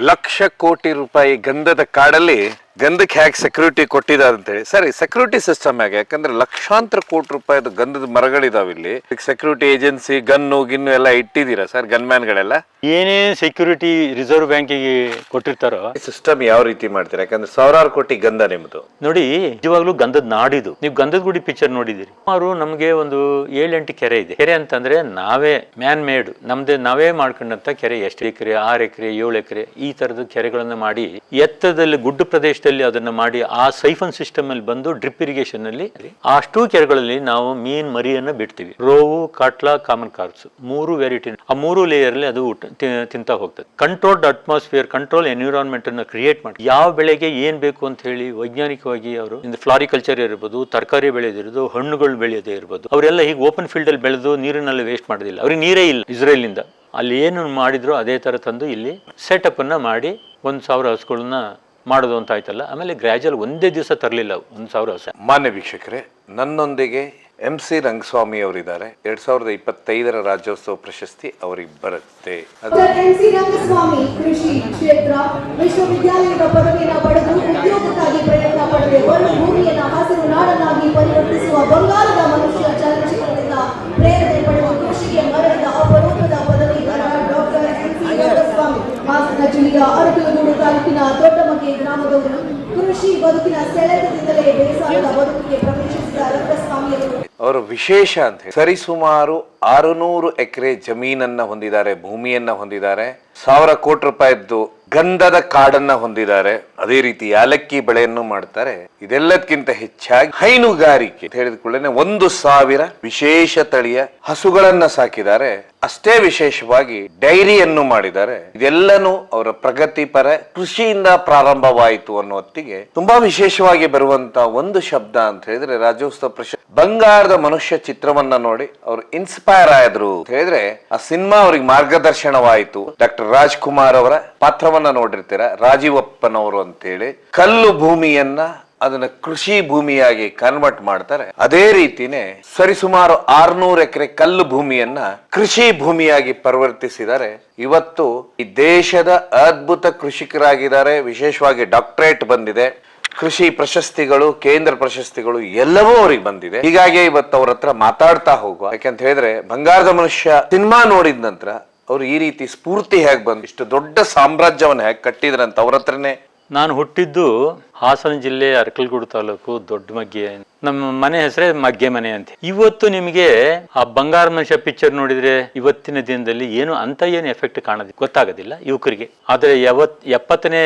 ಲಕ್ಷ ಕೋಟಿ ರೂಪಾಯಿ ಗಂಧದ ಕಾಡಲ್ಲಿ ಗಂಧಕ್ಕೆ ಹೇಗೆ ಸೆಕ್ಯೂರಿಟಿ ಕೊಟ್ಟಿದ್ದಾರೆ ಅಂತೇಳಿ. ಸರಿ ಸೆಕ್ಯೂರಿಟಿ ಸಿಸ್ಟಮ್ ಹೇಗೆ? ಯಾಕಂದ್ರೆ ಲಕ್ಷಾಂತರ ಕೋಟಿ ರೂಪಾಯಿದು ಗಂಧದ ಮರಗಳಿದಾವೆ ಇಲ್ಲಿ. ಸೆಕ್ಯೂರಿಟಿ ಏಜೆನ್ಸಿ ಗನ್ನು ಗಿನ್ನು ಎಲ್ಲ ಇಟ್ಟಿದ್ದೀರಾ ಸರ್ ಗನ್ ಮ್ಯಾನ್ಗಳೆಲ್ಲ ಏನೇ ಸೆಕ್ಯೂರಿಟಿ ರಿಸರ್ವ್ ಬ್ಯಾಂಕಿಗೆ ಕೊಟ್ಟಿರ್ತಾರೋ? ಸಿಸ್ಟಮ್ ಯಾವ ರೀತಿ ಮಾಡ್ತೀರಾ? ಯಾಕಂದ್ರೆ ಸಾವಿರಾರು ಕೋಟಿ ಗಂಧ ನಿಮ್ದು. ನೋಡಿ ನಿಜವಾಗ್ಲೂ ಗಂಧದ ನಾಡಿದು. ನೀವು ಗಂಧದ ಗುಡಿ ಪಿಕ್ಚರ್ ನೋಡಿದಿರಿ ಸುಮಾರು ನಮಗೆ ಒಂದು ಏಳೆಂಟು ಕೆರೆ ಇದೆ. ಕೆರೆ ಅಂತಂದ್ರೆ ನಾವೇ ಮ್ಯಾನ್ ಮೇಡ್ ನಮ್ದೇ ನಾವೇ ಮಾಡ್ಕೊಂಡಂತ ಕೆರೆ ಎಷ್ಟು ಎಕರೆ ಆರು ಎಕರೆ ಏಳು ಎಕರೆ ಈ ತರದ ಕೆರೆಗಳನ್ನ ಮಾಡಿ ಎತ್ತದಲ್ಲಿ ಗುಡ್ಡ ಪ್ರದೇಶದಲ್ಲಿ ಅದನ್ನ ಮಾಡಿ ಆ ಸೈಫನ್ ಸಿಸ್ಟಮ್ ಅಲ್ಲಿ ಬಂದು ಡ್ರಿಪ್ ಇರಿಗೇಷನ್ ಅಲ್ಲಿ ಆ ಅಷ್ಟು ಕೆರೆಗಳಲ್ಲಿ ನಾವು ಮೀನ್ ಮರಿಯನ್ನ ಬಿಡ್ತೀವಿ. ರೋವು, ಕಾಟ್ಲಾ, ಕಾಮನ್ ಕಾರ್ಸ್ ಮೂರು ವೆರೈಟಿ. ಆ ಮೂರು ಲೇಯರ್ ಅಲ್ಲಿ ಅದು ತಿಂತಾ ಹೋಗ್ತದೆ. ಕಂಟ್ರೋಲ್ಡ್ ಅಟ್ಮಾಸ್ಫಿಯರ್, ಕಂಟ್ರೋಲ್ ಎನ್ವಿರಾನ್ಮೆಂಟ್ ಅನ್ನು ಕ್ರಿಯೇಟ್ ಮಾಡಿ. ಯಾವ ಬೆಳೆಗೆ ಏನ್ ಬೇಕು ಅಂತ ಹೇಳಿ ವೈಜ್ಞಾನಿಕವಾಗಿ ಅವರು ಫ್ಲಾರಿಕಲ್ಚರ್ ಇರ್ಬೋದು, ತರಕಾರಿ ಬೆಳೆಯೋದಿರ್ಬೋದು ಹಣ್ಣುಗಳು ಬೆಳೆಯೋದೇ ಇರ್ಬೋದು, ಅವರೆಲ್ಲ ಹೀಗೆ ಓಪನ್ ಫೀಲ್ಡ್ ಅಲ್ಲಿ ಬೆಳೆದು ನೀರಿನಲ್ಲಿ ವೇಸ್ಟ್ ಮಾಡೋದಿಲ್ಲ. ಅವ್ರಿಗೆ ನೀರೇ ಇಲ್ಲ ಇಸ್ರೇಲ್ ಇಂದ ಅಲ್ಲಿ ಏನು ಮಾಡಿದ್ರು ಅದೇ ತರ ತಂದು ಇಲ್ಲಿ ಸೆಟಪ್ ಅನ್ನ ಮಾಡಿ ಒಂದ್ ಸಾವಿರ ಹಸುಗಳನ್ನ ಮಾಡೋದು ಅಂತ ಆಯ್ತಲ್ಲ ಆಮೇಲೆ ಗ್ರಾಜುವಲ್ ಒಂದೇ ದಿವಸ ತರಲಿಲ್ಲ ಒಂದು ಸಾವಿರ ವರ್ಷ ಮಾನ್ಯ ವೀಕ್ಷಕರೇ ನನ್ನೊಂದಿಗೆ ಎಂ ಸಿ ರಂಗಸ್ವಾಮಿ ಅವರಿದ್ದಾರೆ. ಎರಡ್ ಸಾವಿರದ ಇಪ್ಪತ್ತೈದರ ರಾಜ್ಯೋತ್ಸವ ಪ್ರಶಸ್ತಿ ಅವರಿಗೆ ಬರುತ್ತೆ. ಸಿ ರಂಗಸ್ವಾಮಿ ಕೃಷಿ ಕ್ಷೇತ್ರ ವಿಶ್ವವಿದ್ಯಾಲಯದ ಪದವಿಯನ್ನು ಪಡೆದು ಉದ್ಯೋಗಕ್ಕಾಗಿ ಪ್ರಯತ್ನ ಪಡೆದು ಒಂದು ಭೂಮಿಯನ್ನು ಹಸಿರು ನಾಡನ್ನಾಗಿ ಪರಿವರ್ತಿಸುವ ಬಂಗಾರದ ಮನುಷ್ಯ ಜಿಲ್ಲೆಯ ಅರಕಲಗೂಡು ತಾಲೂಕಿನ ದೊಡ್ಡಮಗ್ಗೆ ಗ್ರಾಮದವರು ಕೃಷಿ ಬದುಕಿನ ಸೆಳೆತದಿಂದಲೇ ಬೇಸಾಯದ ಬದುಕಿಗೆ ಪ್ರವೇಶಿಸಿದ ರಂಗಸ್ವಾಮಿಯವರು ಅವರು ವಿಶೇಷ ಅಂತ ಸರಿಸುಮಾರು ಆರುನೂರು ಎಕರೆ ಜಮೀನನ್ನ ಹೊಂದಿದ್ದಾರೆ, ಭೂಮಿಯನ್ನ ಹೊಂದಿದ್ದಾರೆ. ಸಾವಿರ ಕೋಟಿ ರೂಪಾಯಿದ್ದು ಗಂಧದ ಕಾಡನ್ನ ಹೊಂದಿದ್ದಾರೆ. ಅದೇ ರೀತಿ ಯಾಲಕ್ಕಿ ಬೆಳೆಯನ್ನು ಮಾಡ್ತಾರೆ. ಇದೆಲ್ಲದಕ್ಕಿಂತ ಹೆಚ್ಚಾಗಿ ಹೈನುಗಾರಿಕೆ ಹೇಳಿದ ಕೂಡಲೇ ಒಂದು ಸಾವಿರ ವಿಶೇಷ ತಳಿಯ ಹಸುಗಳನ್ನ ಸಾಕಿದ್ದಾರೆ. ಅಷ್ಟೇ ವಿಶೇಷವಾಗಿ ಡೈರಿಯನ್ನು ಮಾಡಿದ್ದಾರೆ ಇದೆಲ್ಲನೂ ಅವರ ಪ್ರಗತಿಪರ ಕೃಷಿಯಿಂದ ಪ್ರಾರಂಭವಾಯಿತು ಅನ್ನೋ ಹೊತ್ತಿಗೆ ತುಂಬಾ ವಿಶೇಷವಾಗಿ ಬರುವಂತ ಒಂದು ಶಬ್ದ ಅಂತ ಹೇಳಿದ್ರೆ ರಾಜ್ಯೋತ್ಸವ ಪ್ರಶಸ್ತಿ. ಬಂಗಾರದ ಮನುಷ್ಯ ಚಿತ್ರವನ್ನ ನೋಡಿ ಅವರು ಇನ್ಸ್ಪೈರ್ ಆದ್ರು ಅಂತ ಹೇಳಿದ್ರೆ ಆ ಸಿನಿಮಾ ಅವ್ರಿಗೆ ಮಾರ್ಗದರ್ಶನವಾಯಿತು. ಡಾಕ್ಟರ್ ರಾಜ್ಕುಮಾರ್ ಅವರ ಪಾತ್ರವನ್ನ ನೋಡಿರ್ತೀರ? ರಾಜೀವಪ್ಪನವರು ಅಂತೇಳಿ ಕಲ್ಲು ಭೂಮಿಯನ್ನ ಅದನ್ನ ಕೃಷಿ ಭೂಮಿಯಾಗಿ ಕನ್ವರ್ಟ್ ಮಾಡ್ತಾರೆ. ಅದೇ ರೀತಿನೇ ಸರಿಸುಮಾರು ಆರ್ನೂರು ಎಕರೆ ಕಲ್ಲು ಭೂಮಿಯನ್ನ ಕೃಷಿ ಭೂಮಿಯಾಗಿ ಪರಿವರ್ತಿಸಿದರೆ ಇವತ್ತು ಈ ದೇಶದ ಅದ್ಭುತ ಕೃಷಿಕರಾಗಿದ್ದಾರೆ. ವಿಶೇಷವಾಗಿ ಡಾಕ್ಟರೇಟ್ ಬಂದಿದೆ. ಕೃಷಿ ಪ್ರಶಸ್ತಿಗಳು, ಕೇಂದ್ರ ಪ್ರಶಸ್ತಿಗಳು ಎಲ್ಲವೂ ಅವ್ರಿಗೆ ಬಂದಿದೆ. ಹೀಗಾಗಿ ಇವತ್ತು ಅವ್ರ ಹತ್ರ ಮಾತಾಡ್ತಾ ಹೋಗುವ. ಯಾಕೆಂತ ಹೇಳಿದ್ರೆ, ಬಂಗಾರದ ಮನುಷ್ಯ ಸಿನಿಮಾ ನೋಡಿದ ನಂತರ ಅವ್ರು ಈ ರೀತಿ ಸ್ಫೂರ್ತಿ ಹೇಗೆ ಬಂದು ಇಷ್ಟು ದೊಡ್ಡ ಸಾಮ್ರಾಜ್ಯವನ್ನ ಹೇಗೆ ಕಟ್ಟಿದ್ರಂತ ಅವ್ರ ಹತ್ರನೇ ನಾನು ಹುಟ್ಟಿದ್ದು ಹಾಸನ ಜಿಲ್ಲೆ ಅರಕಲಗೂಡು ತಾಲೂಕು ದೊಡ್ಡ ಮಗ್ಗೆ ನಮ್ಮ ಮನೆ ಹೆಸರೇ ಮಗ್ಗೆ ಮನೆ ಅಂತ. ಇವತ್ತು ನಿಮಗೆ ಆ ಬಂಗಾರ ಮನುಷ್ಯ ಪಿಕ್ಚರ್ ನೋಡಿದ್ರೆ ಇವತ್ತಿನ ದಿನದಲ್ಲಿ ಏನು ಅಂತ ಏನು ಎಫೆಕ್ಟ್ ಕಾಣೋದು ಗೊತ್ತಾಗೋದಿಲ್ಲ ಯುವಕರಿಗೆ. ಆದರೆ ಯಾವತ್, ಎಪ್ಪತ್ತನೇ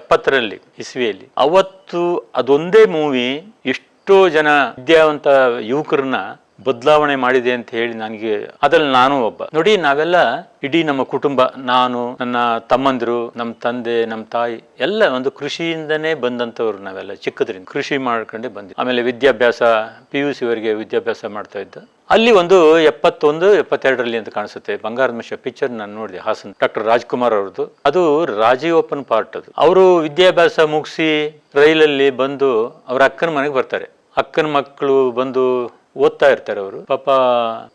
ಎಪ್ಪತ್ತರಲ್ಲಿ ಇಸ್ವಿಯಲ್ಲಿ ಅವತ್ತು ಅದೊಂದೇ ಮೂವಿ ಎಷ್ಟೋ ಜನ ವಿದ್ಯಾವಂತ ಯುವಕರನ್ನ ಬದಲಾವಣೆ ಮಾಡಿದೆ ಅಂತ ಹೇಳಿ ನನಗೆ, ಅದ್ರಲ್ಲಿ ನಾನು ಒಬ್ಬ. ನೋಡಿ, ನಾವೆಲ್ಲ ಇಡೀ ನಮ್ಮ ಕುಟುಂಬ, ನಾನು, ನನ್ನ ತಮ್ಮಂದಿರು, ನಮ್ಮ ತಂದೆ, ನಮ್ಮ ತಾಯಿ, ಎಲ್ಲ ಒಂದು ಕೃಷಿಯಿಂದನೇ ಬಂದಂಥವ್ರು ನಾವೆಲ್ಲ ಚಿಕ್ಕದ್ರಿಂದ. ಕೃಷಿ ಮಾಡ್ಕೊಂಡೇ ಬಂದ್ವಿ. ಆಮೇಲೆ ವಿದ್ಯಾಭ್ಯಾಸ ಪಿ ಯು ಸಿವರೆಗೆ ವಿದ್ಯಾಭ್ಯಾಸ ಮಾಡ್ತಾ ಇದ್ದ. ಅಲ್ಲಿ ಒಂದು ಎಪ್ಪತ್ತೊಂದು, ಎಪ್ಪತ್ತೆರಡರಲ್ಲಿ ಅಂತ ಕಾಣಿಸುತ್ತೆ. ಬಂಗಾರದ ಮಿಶ್ರ ಪಿಕ್ಚರ್ ನಾನು ನೋಡಿದೆ, ಹಾಸನ್. ಡಾಕ್ಟರ್ ರಾಜ್ಕುಮಾರ್ ಅವ್ರದ್ದು. ಅದು ರಾಜೀವ್ ಓಪನ್ ಪಾರ್ಟ್ ಅದು. ಅವರು ವಿದ್ಯಾಭ್ಯಾಸ ಮುಗಿಸಿ ರೈಲಲ್ಲಿ ಬಂದು ಅವ್ರ ಅಕ್ಕನ ಮನೆಗೆ ಬರ್ತಾರೆ. ಅಕ್ಕನ ಮಕ್ಕಳು ಬಂದು ಓದ್ತಾ ಇರ್ತಾರೆ ಅವರು. ಪಾಪ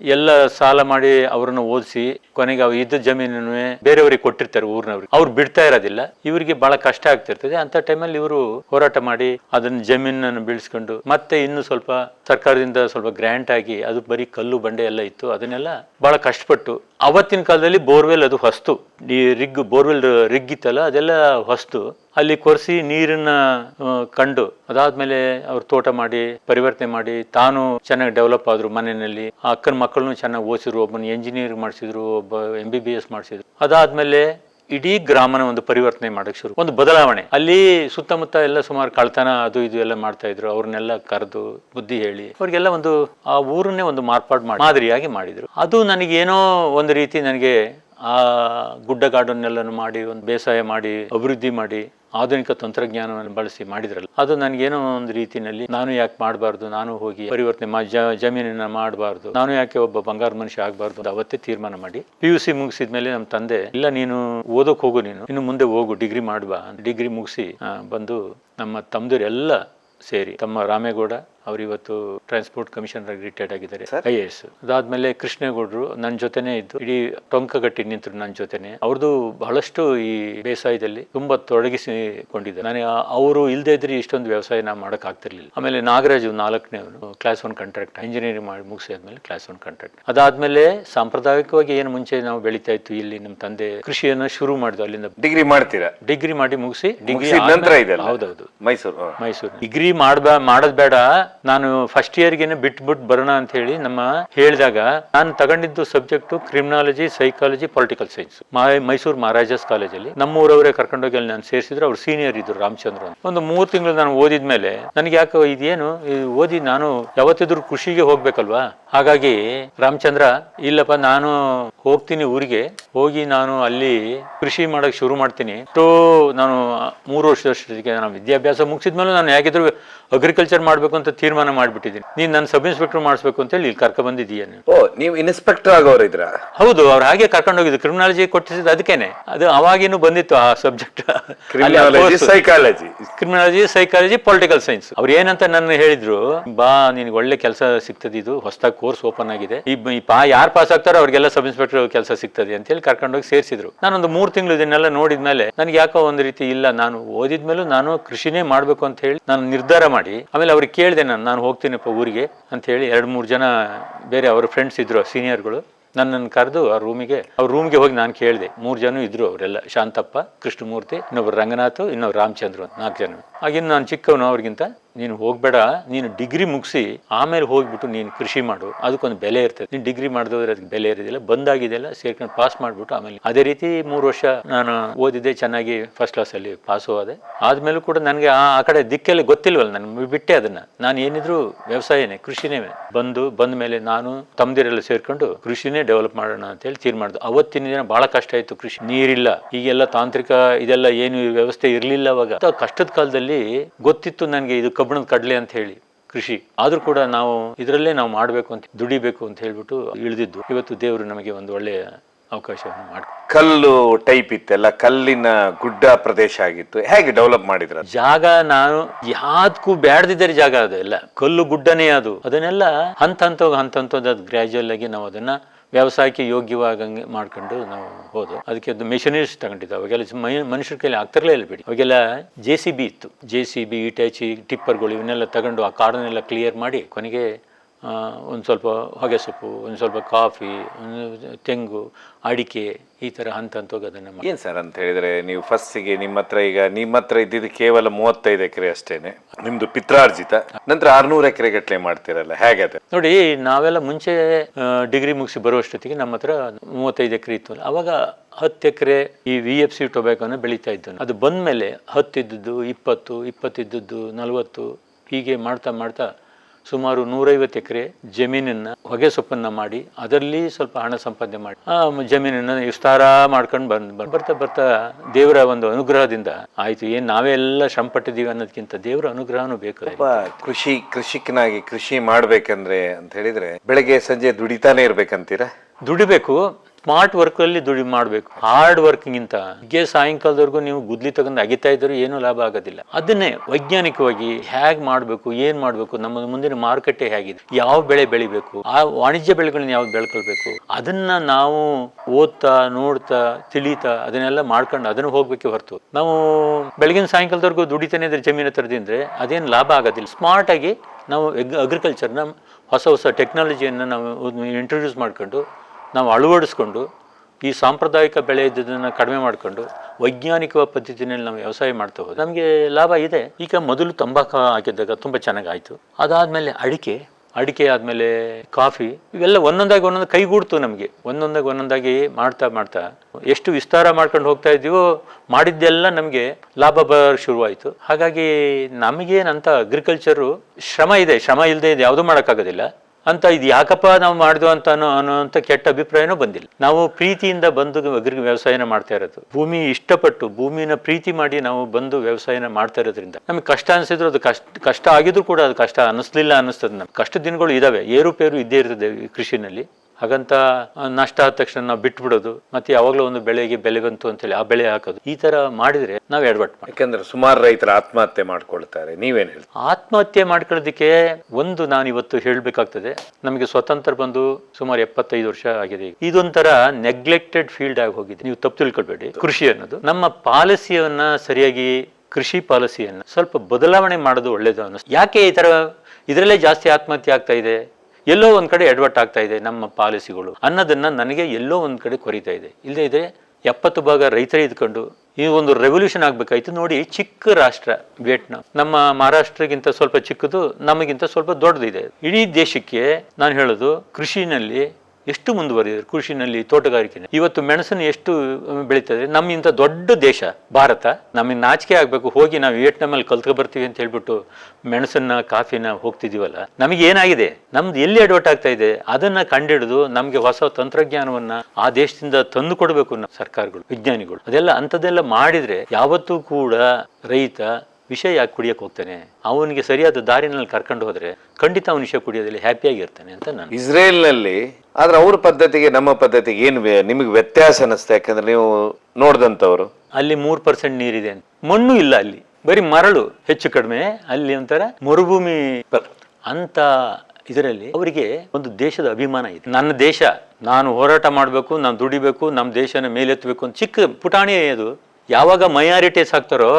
ಎಲ್ಲ ಸಾಲ ಮಾಡಿ ಅವ್ರನ್ನ ಓದಿಸಿ, ಕೊನೆಗೆ ಅವ್ರು ಇದ್ದ ಜಮೀನನ್ನು ಬೇರೆಯವರಿಗೆ ಕೊಟ್ಟಿರ್ತಾರೆ ಊರಿನವ್ರಿಗೆ. ಅವ್ರು ಬಿಡ್ತಾ ಇರೋದಿಲ್ಲ. ಇವರಿಗೆ ಬಹಳ ಕಷ್ಟ ಆಗ್ತಿರ್ತದೆ. ಅಂತ ಟೈಮಲ್ಲಿ ಇವರು ಹೋರಾಟ ಮಾಡಿ ಅದನ್ನ ಜಮೀನನ್ನು ಬೀಳಿಸ್ಕೊಂಡು, ಮತ್ತೆ ಇನ್ನು ಸ್ವಲ್ಪ ಸರ್ಕಾರದಿಂದ ಸ್ವಲ್ಪ ಗ್ರ್ಯಾಂಟ್ ಆಗಿ ಅದು ಬರೀ ಕಲ್ಲು ಬಂಡೆ ಎಲ್ಲ ಇತ್ತು, ಅದನ್ನೆಲ್ಲ ಬಹಳ ಕಷ್ಟಪಟ್ಟು ಅವತ್ತಿನ ಕಾಲದಲ್ಲಿ ಬೋರ್ವೆಲ್ ಅದು ಹೊಸ್ತು. ಈ ರಿಗ್, ಬೋರ್ವೆಲ್ ರಿಗ್ ಇತ್ತಲ್ಲ ಅದೆಲ್ಲ ಹೊಸ್ತು. ಅಲ್ಲಿ ಕೊರೆಸಿ ನೀರನ್ನ ಕಂಡು, ಅದಾದ್ಮೇಲೆ ಅವ್ರು ತೋಟ ಮಾಡಿ, ಪರಿವರ್ತನೆ ಮಾಡಿ, ತಾನು ಚೆನ್ನಾಗಿ ಡೆವಲಪ್ ಆದ್ರು ಮನೆಯಲ್ಲಿ. ಅಕ್ಕನ ಮಕ್ಕಳನ್ನು ಚೆನ್ನಾಗಿ ಓದಿಸಿದ್ರು, ಒಬ್ಬನ ಎಂಜಿನಿಯರ್ ಮಾಡಿಸಿದ್ರು, ಒಬ್ಬ ಎಂ ಬಿ ಬಿ ಎಸ್ ಮಾಡಿಸಿದ್ರು. ಅದಾದ್ಮೇಲೆ ಇಡೀ ಗ್ರಾಮನ ಒಂದು ಪರಿವರ್ತನೆ ಮಾಡಕ್ ಶುರು ಒಂದು ಬದಲಾವಣೆ. ಅಲ್ಲಿ ಸುತ್ತಮುತ್ತ ಎಲ್ಲ ಸುಮಾರು ಕಳ್ತನ ಅದು ಇದು ಎಲ್ಲ ಮಾಡ್ತಾ ಇದ್ರು. ಅವ್ರನ್ನೆಲ್ಲ ಕರೆದು ಬುದ್ಧಿ ಹೇಳಿ ಅವ್ರಿಗೆಲ್ಲ ಒಂದು ಆ ಊರನ್ನೇ ಒಂದು ಮಾರ್ಪಾಡು ಮಾಡಿ ಮಾದರಿಯಾಗಿ ಮಾಡಿದ್ರು. ಅದು ನನಗೇನೋ ಒಂದು ರೀತಿ ನನಗೆ ಆ ಗುಡ್ಡಗಾಡನ್ನೆಲ್ಲನೂ ಮಾಡಿ ಒಂದು ಬೇಸಾಯ ಮಾಡಿ, ಅಭಿವೃದ್ಧಿ ಮಾಡಿ ಆಧುನಿಕ ತಂತ್ರಜ್ಞಾನವನ್ನು ಬಳಸಿ ಮಾಡಿದ್ರಲ್ಲ, ಅದು ನನಗೇನೋ ಒಂದು ರೀತಿಯಲ್ಲಿ ನಾನು ಯಾಕೆ ಮಾಡಬಾರ್ದು, ನಾನು ಹೋಗಿ ಪರಿವರ್ತನೆ ಜಮೀನನ್ನ ಮಾಡಬಾರ್ದು, ನಾನು ಯಾಕೆ ಒಬ್ಬ ಬಂಗಾರ ಮನುಷ್ಯ ಆಗಬಾರ್ದು ಅವತ್ತೇ ತೀರ್ಮಾನ ಮಾಡಿ ಪಿ ಯು ಸಿ ಮುಗಿಸಿದ ಮೇಲೆ ನಮ್ಮ ತಂದೆ, ಇಲ್ಲ ನೀನು ಓದೋಕೆ ಹೋಗು ನೀನು, ಇನ್ನು ಮುಂದೆ ಹೋಗು, ಡಿಗ್ರಿ ಮಾಡ್ಬಾ ಡಿಗ್ರಿ ಮುಗಿಸಿ ಬಂದು ನಮ್ಮ ತಮ್ಮದರೆಲ್ಲ ಸೇರಿ, ತಮ್ಮ ರಾಮೇಗೌಡ ಅವ್ರು ಇವತ್ತು ಟ್ರಾನ್ಸ್ಪೋರ್ಟ್ ಕಮಿಷನರ್ ಆಗಿ ರಿಟೈರ್ಡ್ ಆಗಿದ್ದಾರೆ. I A S. ಅದಾದ್ಮೇಲೆ ಕೃಷ್ಣೇಗೌಡರು ನನ್ನ ಜೊತೆನೆ ಇದ್ದು ಇಡೀ ಟೊಂಕಗಟ್ಟಿ ನಿಂತರು ನನ್ನ ಜೊತೆನೆ. ಅವ್ರದ್ದು ಬಹಳಷ್ಟು ಈ ಬೇಸಾಯದಲ್ಲಿ ತುಂಬಾ ತೊಡಗಿಸಿಕೊಂಡಿದ್ದಾರೆ. ನಾನು ಅವರು ಇಲ್ಲದೆ ಇದ್ರೆ ಇಷ್ಟೊಂದು ವ್ಯವಸಾಯ ನಾವು ಮಾಡಕ್ ಆಗ್ತಿರ್ಲಿಲ್ಲ ಆಮೇಲೆ ನಾಗರಾಜು ನಾಲ್ಕನೇ ಕ್ಲಾಸ್ ಒನ್ ಕಾಂಟ್ರಾಕ್ಟ್ ಇಂಜಿನಿಯರಿಂಗ್ ಮಾಡಿ ಮುಗಿಸಿ ಆದ್ಮೇಲೆ ಕ್ಲಾಸ್ ಒನ್ ಕಾಂಟ್ರಾಕ್ಟ್ ಅದಾದ್ಮೇಲೆ ಸಾಂಪ್ರದಾಯಿಕವಾಗಿ ಏನು ಮುಂಚೆ ನಾವು ಬೆಳೀತಾ ಇತ್ತು ಇಲ್ಲಿ ನಮ್ಮ ತಂದೆ ಕೃಷಿಯನ್ನ ಶುರು ಮಾಡಿದ್ವು ಅಲ್ಲಿಂದ. ಡಿಗ್ರಿ ಮಾಡ್ತೀರಾ? ಡಿಗ್ರಿ ಮಾಡಿ ಮುಗಿಸಿ ಡಿಗ್ರಿ ನಂತರ ಇದೆ ಹೌದೌದು. ಮೈಸೂರು. ಮೈಸೂರು. ಡಿಗ್ರಿ ಮಾಡ್ಬ ಮಾಡೋದ್ ಬೇಡ. ನಾನು ಫಸ್ಟ್ ಇಯರ್ಗೆನೆ ಬಿಟ್ಬಿಟ್ಟು ಬರೋಣ ಅಂತ ಹೇಳಿ ನಮ್ಮ ಹೇಳಿದಾಗ ನಾನು ತಗೊಂಡಿದ್ದು subject criminology psychology political science Mysore Maharaja's ಕಾಲೇಜಲ್ಲಿ. ನಮ್ಮೂರವರೇ ಕರ್ಕೊಂಡೋಗಿ ಅಲ್ಲಿ ನಾನು ಸೇರಿಸಿದ್ರು. ಅವ್ರು ಸೀನಿಯರ್ ಇದ್ರು ರಾಮಚಂದ್ರ. ಒಂದು ಮೂರು ತಿಂಗಳು ನಾನು ಓದಿದ್ಮೇಲೆ ನನಗೆ ಯಾಕೆ ಇದೇನು ಇದು ಓದಿ ನಾನು ಯಾವತ್ತಿದ್ರು ಕೃಷಿಗೆ ಹೋಗ್ಬೇಕಲ್ವಾ? ಹಾಗಾಗಿ ರಾಮಚಂದ್ರ, ಇಲ್ಲಪ್ಪ, ನಾನು ಹೋಗ್ತೀನಿ ಊರಿಗೆ ಹೋಗಿ ನಾನು ಅಲ್ಲಿ ಕೃಷಿ ಮಾಡೋಕ್ಕೆ ಶುರು ಮಾಡ್ತೀನಿ. ಅಷ್ಟು ನಾನು ಮೂರು ವರ್ಷದಷ್ಟೊತ್ತಿಗೆ ನಾನು ವಿದ್ಯಾಭ್ಯಾಸ ಮುಗಿಸಿದ್ಮೇಲೆ ನಾನು ಯಾಕಿದ್ರು ಅಗ್ರಿಕಲ್ಚರ್ ಮಾಡಬೇಕು ಅಂತ ತೀರ್ಮಾನ ಮಾಡಿಬಿಟ್ಟಿದ್ದೀನಿ. ನೀನು ನಾನು ಸಬ್ ಇನ್ಸ್ಪೆಕ್ಟರ್ ಮಾಡಿಸ್ಬೇಕು ಅಂತ ಹೇಳಿ ಇಲ್ಲಿ ಕರ್ಕ ಬಂದಿದ್ದೀಯ ಓ ನೀವು ಇನ್ಸ್ಪೆಕ್ಟರ್ ಆಗೋರು ಇದ್ರ ಹೌದು ಅವ್ರು ಹಾಗೆ ಕರ್ಕೊಂಡು ಹೋಗಿದ್ದು ಕ್ರಿಮಿನಾಲಜಿ ಕೊಟ್ಟಿಸಿದ್ದು ಅದಕ್ಕೇನೆ. ಅದು ಅವಾಗಿನೂ ಬಂದಿತ್ತು ಆ subject criminology psychology criminology psychology political science ಅವ್ರು ಏನಂತ ನನ್ನ ಹೇಳಿದ್ರು ಬಾ ನಿನಗೆ ಒಳ್ಳೆ ಕೆಲಸ ಸಿಗ್ತದೆ ಇದು ಹೊಸದಾಗಿ ಕೋರ್ಸ್ ಓಪನ್ ಆಗಿದೆ. ಈ ಪಾ ಯಾರು ಪಾಸ್ ಆಗ್ತಾರೋ ಅವ್ರಿಗೆಲ್ಲ ಸಬ್ ಇನ್ಸ್ಪೆಕ್ಟರ್ ಕೆಲಸ ಸಿಗ್ತದೆ ಅಂತ ಹೇಳಿ ಕರ್ಕೊಂಡೋಗಿ ಸೇರಿಸಿದ್ರು. ನಾನೊಂದು ಮೂರು ತಿಂಗಳು ಇದನ್ನೆಲ್ಲ ನೋಡಿದ್ಮೇಲೆ ನನಗೆ ಯಾಕೋ ಒಂದು ರೀತಿ ಇಲ್ಲ, ನಾನು ಓದಿದ್ಮೇಲೂ ನಾನು ಕೃಷಿನೇ ಮಾಡ್ಬೇಕು ಅಂತ ಹೇಳಿ ನಾನು ನಿರ್ಧಾರ ಮಾಡಿ, ಆಮೇಲೆ ಅವ್ರಿಗೆ ಕೇಳಿದೆ ನಾನು ನಾನು ಹೋಗ್ತೀನಪ್ಪ ಊರಿಗೆ ಅಂತ ಹೇಳಿ ಎರಡು ಮೂರು ಜನ ಬೇರೆ ಅವ್ರ ಫ್ರೆಂಡ್ಸ್ ಇದ್ರು ಸೀನಿಯರ್ಗಳು ನನ್ನನ್ನು ಕರೆದು ಆ ರೂಮಿಗೆ ಅವ್ರ ರೂಮ್ಗೆ ಹೋಗಿ ನಾನು ಕೇಳಿದೆ. ಮೂರು ಜನ ಇದ್ರು ಅವರೆಲ್ಲ, ಶಾಂತಪ್ಪ, ಕೃಷ್ಣಮೂರ್ತಿ, ಇನ್ನೊಬ್ರು ರಂಗನಾಥ್, ಇನ್ನೊಬ್ರು ರಾಮಚಂದ್ರ ನಾಲ್ಕು ಜನ. ಆಗಿನ ನಾನು ಚಿಕ್ಕವನು ಅವ್ರಿಗಿಂತ ನೀನು ಹೋಗ್ಬೇಡ, ನೀನು ಡಿಗ್ರಿ ಮುಗಿಸಿ ಆಮೇಲೆ ಹೋಗ್ಬಿಟ್ಟು ನೀನು ಕೃಷಿ ಮಾಡು, ಅದಕ್ಕೊಂದು ಬೆಲೆ ಇರ್ತದೆ. ನೀನು ಡಿಗ್ರಿ ಮಾಡಿದ್ರೆ ಅದಕ್ಕೆ ಬೆಲೆ ಇರೋದಿಲ್ಲ, ಬಂದಾಗಿದೆಲ್ಲ ಸೇರ್ಕೊಂಡು ಪಾಸ್ ಮಾಡಿಬಿಟ್ಟು ಆಮೇಲೆ ಅದೇ ರೀತಿ ಮೂರು ವರ್ಷ ನಾನು ಓದಿದ್ದೆ, ಚೆನ್ನಾಗಿ ಫಸ್ಟ್ ಕ್ಲಾಸಲ್ಲಿ ಪಾಸು ಆದೆ ಆದ್ಮೇಲೂ ಕೂಡ ನನಗೆ ಆ ಕಡೆ ದಿಕ್ಕೆಲ್ಲ ಗೊತ್ತಿಲ್ವಲ್ಲ, ನಾನು ಬಿಟ್ಟೆ ಅದನ್ನ. ನಾನು ಏನಿದ್ರು ವ್ಯವಸಾಯನೇ, ಕೃಷಿನೇ ಬಂದು ಬಂದ ಮೇಲೆ ನಾನು ತಮ್ಮದಿರೆಲ್ಲ ಸೇರ್ಕೊಂಡು ಕೃಷಿನೇ ಡೆವಲಪ್ ಮಾಡೋಣ ಅಂತ ಹೇಳಿ ತೀರ್ಮಾನ ಅವತ್ತಿನ ದಿನ ಬಹಳ ಕಷ್ಟ ಆಯಿತು ಕೃಷಿ. ನೀರಿಲ್ಲ. ಈಗೆಲ್ಲ ತಾಂತ್ರಿಕ ಇದೆಲ್ಲ ಏನು ವ್ಯವಸ್ಥೆ ಇರಲಿಲ್ಲ ಅವಾಗ. ಕಷ್ಟದ ಕಾಲದಲ್ಲಿ ಗೊತ್ತಿತ್ತು ನನಗೆ ಇದು ಕಬ್ಬಣದ ಕಡಲೆ ಅಂತ ಹೇಳಿ ಕೃಷಿ. ಆದ್ರೂ ಕೂಡ ನಾವು ಇದರಲ್ಲೇ ನಾವು ಮಾಡಬೇಕು ಅಂತ ದುಡಿಬೇಕು ಅಂತ ಹೇಳ್ಬಿಟ್ಟು ಇಳಿದಿದ್ದು. ಇವತ್ತು ದೇವರು ನಮಗೆ ಒಂದು ಒಳ್ಳೆಯ ಅವಕಾಶವನ್ನು ಮಾಡಿ ಕಲ್ಲು ಟೈಪ್ ಇತ್ತೆಲ್ಲ ಕಲ್ಲಿನ ಗುಡ್ಡ ಪ್ರದೇಶ ಆಗಿತ್ತು. ಹೇಗೆ ಡೆವಲಪ್ ಮಾಡಿದ್ರ? ಜಾಗ ನಾನು ಯಾವ್ದಕ್ಕೂ ಬ್ಯಾಡ್ದಿದ್ದರೆ ಜಾಗ ಅದೆಲ್ಲ ಕಲ್ಲು ಗುಡ್ಡನೇ ಅದು. ಅದನ್ನೆಲ್ಲ ಹಂತ ಹಂತ ಹಂತ ಹಂತ ಅದು ಗ್ರ್ಯಾಜುವಲ್ ಆಗಿ ನಾವು ಅದನ್ನ ವ್ಯವಸಾಯಕ್ಕೆ ಯೋಗ್ಯವಾಗಂಗೆ ಮಾಡ್ಕೊಂಡು ನಾವು ಹೋದು. ಅದಕ್ಕೆ ಅದು ಮೆಷಿನರೀಸ್ ತಗೊಂಡಿದ್ದು. ಅವಾಗೆಲ್ಲ ಮನುಷ್ಯರ ಕೈಲಿ ಆಗ್ತಿರಲೇ ಇಲ್ಲ ಬಿಡಿ. ಅವಾಗೆಲ್ಲ ಜೆ ಸಿ ಬಿ ಇತ್ತು. ಜೆ ಸಿ ಬಿ ಇಟ್ಯಾಚಿ ಟಿಪ್ಪರ್ಗಳು ಇವನ್ನೆಲ್ಲ ತಗೊಂಡು ಆ ಕಾಡನ್ನೆಲ್ಲ ಕ್ಲಿಯರ್ ಮಾಡಿ ಕೊನೆಗೆ ಒಂದು ಸ್ವಲ್ಪ ಹೊಗೆ ಸೊಪ್ಪು ಒಂದು ಸ್ವಲ್ಪ ಕಾಫಿ ಒಂದು ತೆಂಗು ಅಡಿಕೆ ಈ ಥರ ಹಂತ ಹೋಗಿ ಅದನ್ನು ಏನು ಏನ್ ಸರ್ ಅಂತ ಹೇಳಿದ್ರೆ ನೀವು ಫಸ್ಟಿಗೆ ನಿಮ್ಮ ಹತ್ರ ಈಗ ನಿಮ್ಮ ಹತ್ರ ಇದ್ದಿದ್ದು ಕೇವಲ ಮೂವತ್ತೈದು ಎಕರೆ ಅಷ್ಟೇ ನಿಮ್ಮದು ಪಿತ್ರಾರ್ಜಿತ. ನಂತರ ಆರುನೂರು ಎಕರೆ ಗಟ್ಟಲೆ ಮಾಡ್ತಿರಲ್ಲ ಹೇಗೆ ಅದು? ನೋಡಿ ನಾವೆಲ್ಲ ಮುಂಚೆ ಡಿಗ್ರಿ ಮುಗಿಸಿ ಬರುವಷ್ಟೊತ್ತಿಗೆ ನಮ್ಮ ಹತ್ರ ಮೂವತ್ತೈದು ಎಕರೆ ಇತ್ತು ಅವಾಗ ಹತ್ತು ಎಕರೆ ಈ ವಿ ಎಫ್ ಸಿ ಟೊಬ್ಯಾಕೋನ ಬೆಳೀತಾ ಇದ್ದು ಅದು ಬಂದಮೇಲೆ ಹತ್ತು ಇದ್ದದ್ದು ಇಪ್ಪತ್ತು ಇಪ್ಪತ್ತಿದ್ದದ್ದು ನಲವತ್ತು ಹೀಗೆ ಮಾಡ್ತಾ ಮಾಡ್ತಾ ಸುಮಾರು ನೂರೈವತ್ತು ಎಕರೆ ಜಮೀನನ್ನು ಹೊಗೆ ಸೊಪ್ಪನ್ನು ಮಾಡಿ ಅದರಲ್ಲಿ ಸ್ವಲ್ಪ ಹಣ ಸಂಪಾದನೆ ಮಾಡಿ ಆ ಜಮೀನನ್ನು ವಿಸ್ತಾರ ಮಾಡ್ಕೊಂಡು ಬಂದು ಬಂದ್- ಬರ್ತಾ ಬರ್ತಾ ದೇವರ ಒಂದು ಅನುಗ್ರಹದಿಂದ ಆಯ್ತು. ಏನು ನಾವೇ ಎಲ್ಲ ಶ್ರಮ ಪಟ್ಟಿದ್ದೀವಿ ಅನ್ನೋದಕ್ಕಿಂತ ದೇವರ ಅನುಗ್ರಹನೂ ಬೇಕು ಕೃಷಿ ಕೃಷಿಕನಾಗಿ ಕೃಷಿ ಮಾಡಬೇಕಂದ್ರೆ ಅಂತ ಹೇಳಿದ್ರೆ ಬೆಳಗ್ಗೆ ಸಂಜೆ ದುಡಿತಾನೆ ಇರ್ಬೇಕಂತೀರಾ? ದುಡಿಬೇಕು. ಸ್ಮಾರ್ಟ್ ವರ್ಕಲ್ಲಿ ದುಡಿ ಮಾಡಬೇಕು. ಹಾರ್ಡ್ ವರ್ಕಿಂಗಿಂತ ಹೀಗೆ ಸಾಯಂಕಾಲದವರೆಗೂ ನೀವು ಗುದ್ಲಿ ತಗೊಂಡು ಅಗಿತಾ ಇದ್ದರೂ ಏನೂ ಲಾಭ ಆಗೋದಿಲ್ಲ. ಅದನ್ನೇ ವೈಜ್ಞಾನಿಕವಾಗಿ ಹೇಗ್ ಮಾಡಬೇಕು, ಏನು ಮಾಡಬೇಕು ನಮ್ಮ ಮುಂದಿನ ಮಾರುಕಟ್ಟೆ ಹೇಗಿದೆ, ಯಾವ ಬೆಳೆ ಬೆಳಿಬೇಕು, ಆ ವಾಣಿಜ್ಯ ಬೆಳೆಗಳನ್ನ ಯಾವ್ದು ಬೆಳ್ಕೊಳ್ಬೇಕು, ಅದನ್ನ ನಾವು ಓದ್ತಾ, ನೋಡ್ತಾ, ತಿಳಿತಾ ಅದನ್ನೆಲ್ಲ ಮಾಡ್ಕೊಂಡು ಅದನ್ನು ಹೋಗ್ಬೇಕೆ ಹೊರತು. ನಾವು ಬೆಳಗಿನ ಸಾಯಂಕಾಲದವರೆಗೂ ದುಡಿತಾನೆ ಇದ್ರೆ ಜಮೀನು ತರದಿಂದ್ರೆ ಅದೇನು ಲಾಭ ಆಗೋದಿಲ್ಲ. ಸ್ಮಾರ್ಟ್ ಆಗಿ ನಾವು ಅಗ್ರಿಕಲ್ಚರ್ನ ಹೊಸ ಹೊಸ ಟೆಕ್ನಾಲಜಿಯನ್ನು ನಾವು ಇಂಟ್ರೊಡ್ಯೂಸ್ ಮಾಡ್ಕೊಂಡು ನಾವು ಅಳವಡಿಸ್ಕೊಂಡು ಈ ಸಾಂಪ್ರದಾಯಿಕ ಬೆಳೆ ಇದ್ದದನ್ನು ಕಡಿಮೆ ಮಾಡಿಕೊಂಡು ವೈಜ್ಞಾನಿಕ ಪದ್ಧತಿನಲ್ಲಿ ನಾವು ವ್ಯವಸಾಯ ಮಾಡ್ತಾ ಹೋದ್ರೆ ನಮಗೆ ಲಾಭ ಇದೆ. ಈಗ ಮೊದಲು ತಂಬಾಕು ಹಾಕಿದ್ದಾಗ ತುಂಬ ಚೆನ್ನಾಗಿ ಆಯಿತು ಅದಾದಮೇಲೆ ಅಡಿಕೆ ಅಡಿಕೆ ಆದಮೇಲೆ ಕಾಫಿ, ಇವೆಲ್ಲ ಒಂದೊಂದಾಗಿ ಒಂದೊಂದು ಕೈಗೂಡ್ತು ನಮಗೆ. ಒಂದೊಂದಾಗಿ ಒಂದೊಂದಾಗಿ ಮಾಡ್ತಾ ಮಾಡ್ತಾ ಎಷ್ಟು ವಿಸ್ತಾರ ಮಾಡ್ಕೊಂಡು ಹೋಗ್ತಾ ಇದ್ದೀವೋ ಮಾಡಿದ್ದೆಲ್ಲ ನಮಗೆ ಲಾಭ ಬರೋಕ್ಕೆ ಶುರುವಾಯಿತು. ಹಾಗಾಗಿ ನಮಗೇನಂತ ಅಗ್ರಿಕಲ್ಚರು ಶ್ರಮ ಇದೆ. ಶ್ರಮ ಇಲ್ಲದೆ ಇದು ಯಾವುದೂ ಮಾಡೋಕ್ಕಾಗೋದಿಲ್ಲ. ಅಂತ ಇದು ಯಾಕಪ್ಪ ನಾವು ಮಾಡಿದ್ವು ಅಂತ ಅನ್ನೋ ಅನ್ನೋಂಥ ಕೆಟ್ಟ ಅಭಿಪ್ರಾಯನೂ ಬಂದಿಲ್ಲ. ನಾವು ಪ್ರೀತಿಯಿಂದ ಬಂದು ಅಗ್ರಿ ವ್ಯವಸಾಯನ ಮಾಡ್ತಾ ಇರೋದು. ಭೂಮಿ ಇಷ್ಟಪಟ್ಟು ಭೂಮಿನ ಪ್ರೀತಿ ಮಾಡಿ ನಾವು ಬಂದು ವ್ಯವಸಾಯನ ಮಾಡ್ತಾ ಇರೋದ್ರಿಂದ ನಮಗೆ ಕಷ್ಟ ಅನಿಸಿದ್ರು ಅದು ಕಷ್ಟ ಕಷ್ಟ ಆಗಿದ್ರು ಕೂಡ ಅದು ಕಷ್ಟ ಅನಿಸ್ಲಿಲ್ಲ ಅನ್ನಿಸ್ತದೆ ನಮ್ಗೆ. ಕಷ್ಟ ದಿನಗಳು ಇದಾವೆ. ಏರುಪೇರು ಇದ್ದೇ ಇರ್ತದೆ ಕೃಷಿನಲ್ಲಿ. ಹಾಗಂತ ನಷ್ಟ ಆದ ತಕ್ಷಣ ನಾವು ಬಿಟ್ಬಿಡೋದು ಮತ್ತೆ ಯಾವಾಗಲೂ ಒಂದು ಬೆಳೆಗೆ ಬೆಲೆ ಬಂತು ಅಂತೇಳಿ ಆ ಬೆಳೆ ಹಾಕೋದು. ಈ ತರ ಮಾಡಿದ್ರೆ ನಾವು ಎಡ್ಬಟ್ ಮಾಡಿ ಯಾಕಂದ್ರೆ ಸುಮಾರು ರೈತರ ಆತ್ಮಹತ್ಯೆ ಮಾಡ್ಕೊಳ್ತಾರೆ. ನೀವೇನ್ ಹೇಳಿ ಆತ್ಮಹತ್ಯೆ ಮಾಡ್ಕೊಳ್ಳೋದಕ್ಕೆ ಒಂದು ನಾನು ಇವತ್ತು ಹೇಳಬೇಕಾಗ್ತದೆ. ನಮಗೆ ಸ್ವತಂತ್ರ ಬಂದು ಸುಮಾರು ಎಪ್ಪತ್ತೈದು ವರ್ಷ ಆಗಿದೆ. ಇದೊಂಥರ ನೆಗ್ಲೆಕ್ಟೆಡ್ ಫೀಲ್ಡ್ ಆಗಿ ಹೋಗಿದೆ. ನೀವು ತಪ್ಪು ತಿಳ್ಕೊಳ್ಬೇಡಿ. ಕೃಷಿ ಅನ್ನೋದು. ನಮ್ಮ ಪಾಲಿಸಿಯನ್ನ ಸರಿಯಾಗಿ ಕೃಷಿ ಪಾಲಿಸಿಯನ್ನ ಸ್ವಲ್ಪ ಬದಲಾವಣೆ ಮಾಡೋದು ಒಳ್ಳೇದು ಅನ್ನಿಸ್ತು. ಯಾಕೆ ಈ ತರ ಇದರಲ್ಲೇ ಜಾಸ್ತಿ ಆತ್ಮಹತ್ಯೆ ಆಗ್ತಾ ಇದೆ? ಎಲ್ಲೋ ಒಂದು ಕಡೆ ಎಡ್ವರ್ಟ್ ಆಗ್ತಾ ಇದೆ ನಮ್ಮ ಪಾಲಿಸಿಗಳು ಅನ್ನೋದನ್ನು ನನಗೆ ಎಲ್ಲೋ ಒಂದು ಕಡೆ ಕೊರಿತಾ ಇದೆ. ಇಲ್ಲದೇ ಇದ್ರೆ ಎಪ್ಪತ್ತು ಭಾಗ ರೈತರೇ ಇದ್ಕೊಂಡು ಈ ಒಂದು ರೆವಲ್ಯೂಷನ್ ಆಗ್ಬೇಕಾಯ್ತು ನೋಡಿ ಚಿಕ್ಕ ರಾಷ್ಟ್ರ ವಿಯೆಟ್ನಾಂ ನಮ್ಮ ಮಹಾರಾಷ್ಟ್ರಗಿಂತ ಸ್ವಲ್ಪ ಚಿಕ್ಕದು, ನಮಗಿಂತ ಸ್ವಲ್ಪ ದೊಡ್ಡದಿದೆ. ಇಡೀ ದೇಶಕ್ಕೆ ನಾನು ಹೇಳೋದು ಕೃಷಿನಲ್ಲಿ ಎಷ್ಟು ಮುಂದುವರಿದೆ ಕೃಷಿನಲ್ಲಿ ತೋಟಗಾರಿಕೆ ಇವತ್ತು ಮೆಣಸನ್ನು ಎಷ್ಟು ಬೆಳೀತದೆ ನಮ್ಮಿಂತ ದೊಡ್ಡ ದೇಶ, ಭಾರತ. ನಮಗೆ ನಾಚಿಕೆ ಆಗಬೇಕು. ಹೋಗಿ ನಾವು ವಿಯೆಟ್ನಾಮಲ್ಲಿ ಕಲ್ತ್ಕೊ ಬರ್ತೀವಿ ಅಂತ ಹೇಳ್ಬಿಟ್ಟು ಮೆಣಸನ್ನ, ಕಾಫಿನ ಹೋಗ್ತಿದೀವಲ್ಲ ನಮಗೆ ಏನಾಗಿದೆ? ನಮ್ದು ಎಲ್ಲಿ ಅಡ್ವರ್ಟ್ ಆಗ್ತಾ ಇದೆ? ಅದನ್ನ ಕಂಡಿಡಿದು ನಮಗೆ ಹೊಸ ತಂತ್ರಜ್ಞಾನವನ್ನ ಆ ದೇಶದಿಂದ ತಂದು ಕೊಡಬೇಕು ಸರ್ಕಾರಗಳು, ವಿಜ್ಞಾನಿಗಳು. ಅದೆಲ್ಲ ಅಂಥದ್ದೆಲ್ಲ ಮಾಡಿದ್ರೆ ಯಾವತ್ತೂ ಕೂಡ ರೈತ ವಿಷ ಯಾಕೆ ಕುಡಿಯಕ್ಕೆ ಹೋಗ್ತಾನೆ ಅವನಿಗೆ ಸರಿಯಾದ ದಾರಿನಲ್ಲಿ ಕರ್ಕೊಂಡು ಹೋದ್ರೆ ಖಂಡಿತ ಅವನು ವಿಷಯ ಕುಡಿಯೋದ್ರಲ್ಲಿ ಹ್ಯಾಪಿಯಾಗಿರ್ತಾನೆ ಅಂತ ನಾನು. ಇಸ್ರೇಲ್ನಲ್ಲಿ ಆದ್ರೆ ಅವ್ರ ಪದ್ಧತಿಗೆ ನಮ್ಮ ಪದ್ಧತಿಗೆ ಏನು ನಿಮಗೆ ವ್ಯತ್ಯಾಸ ಅನಿಸ್ತಾ? ಯಾಕಂದ್ರೆ ನೀವು ನೋಡ್ದಂಥವ್ರು. ಅಲ್ಲಿ ಮೂರು ಪರ್ಸೆಂಟ್ ನೀರಿದೆ ಅಂತ. ಮಣ್ಣು ಇಲ್ಲ ಅಲ್ಲಿ. ಬರೀ ಮರಳು ಹೆಚ್ಚು ಕಡಿಮೆ. ಅಲ್ಲಿ ಒಂಥರ ಮರುಭೂಮಿ ಅಂತ ಇದರಲ್ಲಿ ಅವರಿಗೆ ಒಂದು ದೇಶದ ಅಭಿಮಾನ ಇದೆ. ನನ್ನ ದೇಶ ನಾನು ಹೋರಾಟ ಮಾಡಬೇಕು ನಾನು ದುಡಿಬೇಕು ನಮ್ಮ ದೇಶನ ಮೇಲೆತ್ತಬೇಕು ಅಂತ ಚಿಕ್ಕ ಪುಟಾಣಿ ಅದು. ಯಾವಾಗ ಮೈನಾರಿಟೀಸ್ ಆಗ್ತಾರೋ